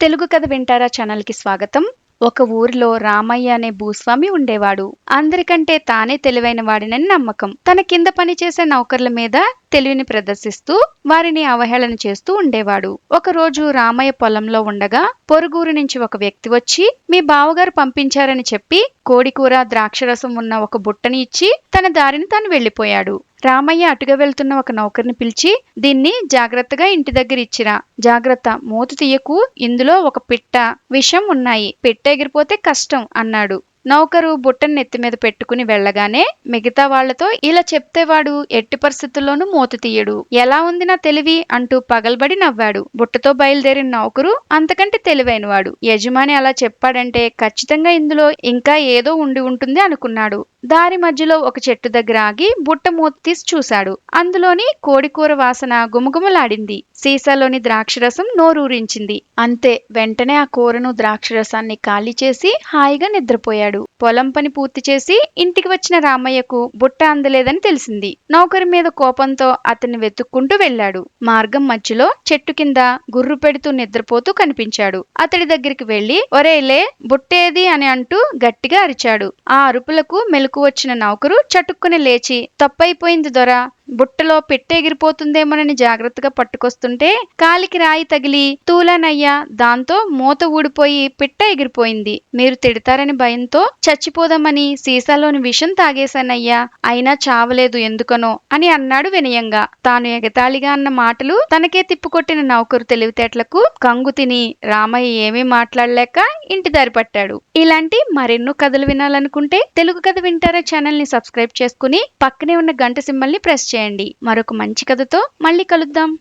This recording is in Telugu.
తెలుగు కథ వింటారా ఛానల్కి స్వాగతం. ఒక ఊరిలో రామయ్య అనే భూస్వామి ఉండేవాడు. అందరికంటే తానే తెలివైన వాడినని నమ్మకం. తన కింద పనిచేసే నౌకర్ల మీద తెలివిని ప్రదర్శిస్తూ వారిని అవహేళన చేస్తూ ఉండేవాడు. ఒకరోజు రామయ్య పొలంలో ఉండగా పొరుగురు నుంచి ఒక వ్యక్తి వచ్చి మీ బావగారు పంపించారని చెప్పి కోడికూర ద్రాక్షరసం ఉన్న ఒక బుట్టని ఇచ్చి తన దారిని తాను వెళ్ళిపోయాడు రామయ్య అటుగా వెళ్తున్న ఒక నౌకర్ని పిలిచి దీన్ని జాగ్రత్తగా ఇంటి దగ్గర ఇచ్చిరా. జాగ్రత్త. మూత తీయకు. ఇందులో ఒక పిట్ట. విషం ఉన్నాయి. పిట్ట ఎగిరిపోతే కష్టం అన్నాడు. నౌకరు బుట్టను నెత్తి మీద పెట్టుకుని వెళ్ళగానే మిగతా వాళ్ళతో ఇలా చెప్తే వాడు ఎట్టి పరిస్థితుల్లోనూ మూత తీయడు. ఎలా ఉంది నా తెలివి అంటూ పగల్బడి నవ్వాడు. బుట్టతో బయలుదేరిన నౌకరు అంతకంటే తెలివైనవాడు. యజమాని అలా చెప్పాడంటే ఖచ్చితంగా ఇందులో ఇంకా ఏదో ఉండి ఉంటుంది అనుకున్నాడు. దారి మధ్యలో ఒక చెట్టు దగ్గర ఆగి బుట్ట మూత తీసి చూశాడు. అందులోని కోడికూర వాసన గుమగుమలాడింది. సీసాలోని ద్రాక్షరసం నోరూరించింది. అంతే వెంటనే ఆ కూరను ద్రాక్షరసాన్ని ఖాళీ చేసి హాయిగా నిద్రపోయాడు. పొలం పని పూర్తి చేసి ఇంటికి వచ్చిన రామయ్యకు బుట్ట అందలేదని తెలిసింది. నౌకరి మీద కోపంతో అతన్ని వెతుక్కుంటూ వెళ్ళాడు. మార్గం మధ్యలో చెట్టు కింద గుర్రు పెడుతూ నిద్రపోతూ కనిపించాడు. అతడి దగ్గరికి వెళ్ళి ఒరేలే బుట్టేది? అని అంటూ గట్టిగా అరిచాడు. ఆ అరుపులకు మెలకు వచ్చిన నౌకరు చటుక్కుని లేచి తప్పైపోయింది దొర బుట్టలో పెట్టెగిరిపోతుందేమోనని జాగ్రత్తగా పట్టుకొస్తుంటే కాలికి రాయి తగిలి తూలానయ్యా దాంతో మూత ఊడిపోయి పిట్ట ఎగిరిపోయింది. మీరు తిడతారని భయంతో చచ్చిపోదామని సీసాలోని విషం తాగేశానయ్యా. అయినా చావలేదు ఎందుకనో అని అన్నాడు వినయంగా. తాను ఎగతాళిగా అన్న మాటలు తనకే తిప్పుకొట్టిన నౌకరు తెలివితేటలకు కంగు తిని రామయ్య ఏమీ మాట్లాడలేక ఇంటి దారి పట్టాడు. ఇలాంటి మరెన్నో కథలు వినాలనుకుంటే తెలుగు కథ వింటారా ఛానల్ని సబ్స్క్రైబ్ చేసుకుని పక్కనే ఉన్న గంట సింబల్ని ప్రెస్ చేయండి. మరొక మంచి కథతో మళ్ళీ కలుద్దాం.